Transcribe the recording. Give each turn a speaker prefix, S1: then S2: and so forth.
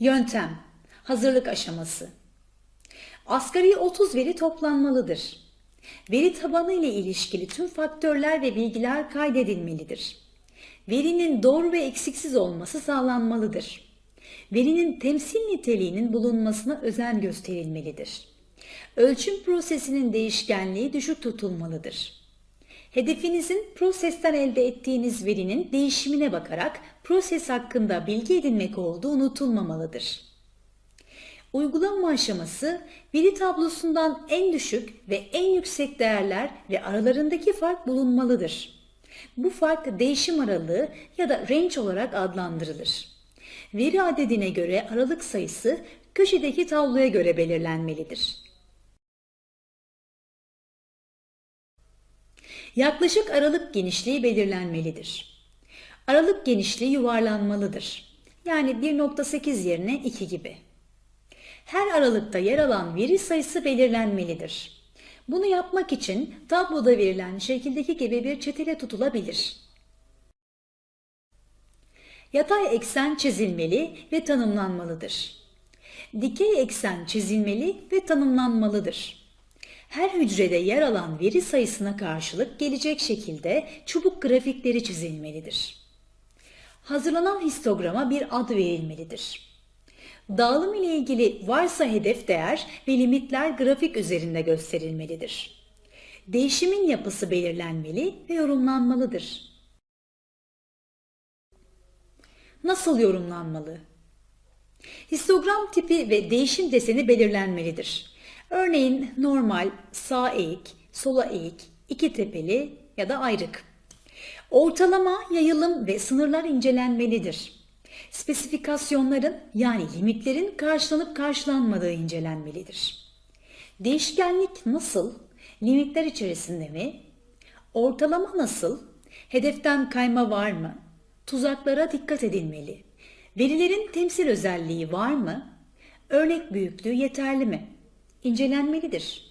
S1: Yöntem, hazırlık aşaması. Asgari 30 veri toplanmalıdır. Veri tabanı ile ilişkili tüm faktörler ve bilgiler kaydedilmelidir. Verinin doğru ve eksiksiz olması sağlanmalıdır. Verinin temsil niteliğinin bulunmasına özen gösterilmelidir. Ölçüm prosesinin değişkenliği düşük tutulmalıdır. Hedefinizin prosesten elde ettiğiniz verinin değişimine bakarak proses hakkında bilgi edinmek olduğu unutulmamalıdır. Uygulama aşaması veri tablosundan en düşük ve en yüksek değerler ve aralarındaki fark bulunmalıdır. Bu fark değişim aralığı ya da range olarak adlandırılır. Veri adedine göre aralık sayısı köşedeki tabloya göre belirlenmelidir. Yaklaşık aralık genişliği belirlenmelidir. Aralık genişliği yuvarlanmalıdır. Yani 1.8 yerine 2 gibi. Her aralıkta yer alan veri sayısı belirlenmelidir. Bunu yapmak için tabloda verilen şekildeki gibi bir çetele tutulabilir. Yatay eksen çizilmeli ve tanımlanmalıdır. Dikey eksen çizilmeli ve tanımlanmalıdır. Her hücrede yer alan veri sayısına karşılık gelecek şekilde çubuk grafikleri çizilmelidir. Hazırlanan histograma bir ad verilmelidir. Dağılım ile ilgili varsa hedef değer ve limitler grafik üzerinde gösterilmelidir. Değişimin yapısı belirlenmeli ve yorumlanmalıdır. Nasıl yorumlanmalı? Histogram tipi ve değişim deseni belirlenmelidir. Örneğin normal, sağ eğik, sola eğik, iki tepeli ya da ayrık. Ortalama, yayılım ve sınırlar incelenmelidir. Spesifikasyonların yani limitlerin karşılanıp karşılanmadığı incelenmelidir. Değişkenlik nasıl? Limitler içerisinde mi? Ortalama nasıl? Hedeften kayma var mı? Tuzaklara dikkat edilmeli. Verilerin temsil özelliği var mı? Örnek büyüklüğü yeterli mi? İncelenmelidir.